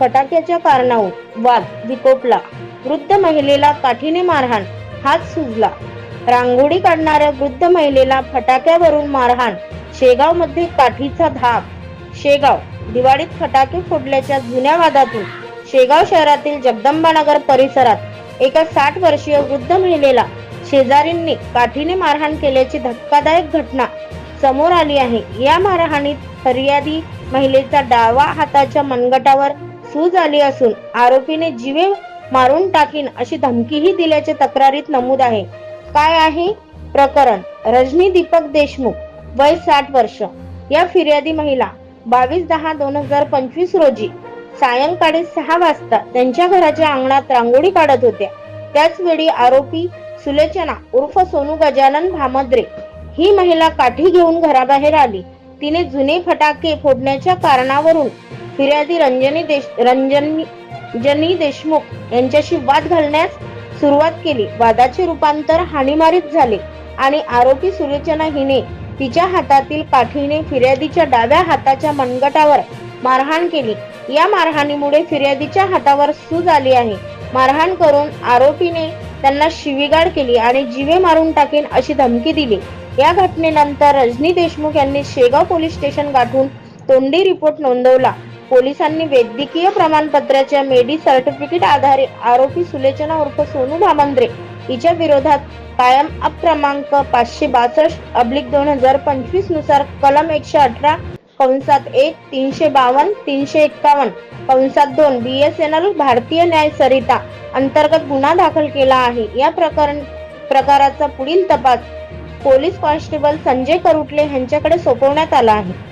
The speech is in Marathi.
फटाक्याच्या कारणावरून वाद विकोपला. वृद्ध महिलेला काठीने मारहाण हात सुजला. रांगोळी काढणाऱ्या वृद्ध महिलेला फटाक्यावरून मारहाण शेगावमध्ये काठीचा धाक. शेगाव दिवाळीत फटाके फोडल्याच्या जुन्या वादातून शेगाव शहरातील जगदंबानगर परिसरात एका साठ वर्षीय वृद्ध महिलेला शेजारींनी काठीने मारहाण केल्याची धक्कादायक घटना समोर आली आहे. या मारहाणीत फर्यादी महिलेचा डावा हाताच्या मनगटावर सूज आली असून आरोपीने जीवे मारून टाकीन अशी धमकीही दिल्याचे तक्रारीत नमूद आहे. काय आहे? प्रकरण. रजनी दीपक देशमुख वय साठ वर्ष. या फिर्यादी महिला बावीस दहा दोन हजार पंचवीस रोजी सायंकाळी सहा वाजता त्यांच्या घराच्या अंगणात रांगोळी काढत होत्या. त्याचवेळी आरोपी सुलेचना उर्फ सोनू गजानन भामद्रे ही महिला काठी घेऊन घराबाहेर आली. तिने जुने फटाके फोडण्याच्या कारणावरून फिर्यादी रंजनी देश रंजनी जनी देशमुख यांच्याशी वाद घालण्यास सुरुवात केली. वादाचे रूपांतर हानीमारीत झाले आणि आरोपी सुलोचना हिने तिच्या हातातील काठीने फिर्यादीच्या डाव्या हाताच्या मनगटावर मारहाण केली. या मारहाणीमुळे फिर्यादीच्या हातावर सूज आली आहे. मारहाण करून आरोपीने त्यांना शिवीगाळ केली आणि जीवे मारून टाकेन अशी धमकी दिली. या घटनेनंतर रजनी देशमुख यांनी शेगाव पोलीस स्टेशन गाठून तोंडी रिपोर्ट नोंदवला. पोलिसांनी वैद्यकीय प्रमाणपत्राच्या मेडी सर्टिफिकेट आधारे आरोपी सुलेचना उर्फ सोनू भामंद्रे हिच्या विरोधात कायम क्रमांक पाचशे बासष्ट अब्लिक दोन हजार पंचवीसनुसार कलम एकशे अठरा कंसात एक तीनशे बावन्न तीनशे एक्कावन्न कंसात दोन बी एस एन एल भारतीय न्याय सरिता अंतर्गत गुन्हा दाखल केला आहे. या प्रकरण प्रकाराचा पुढील तपास पोलीस कॉन्स्टेबल संजय करुटले यांच्याकडे सोपवण्यात आला आहे.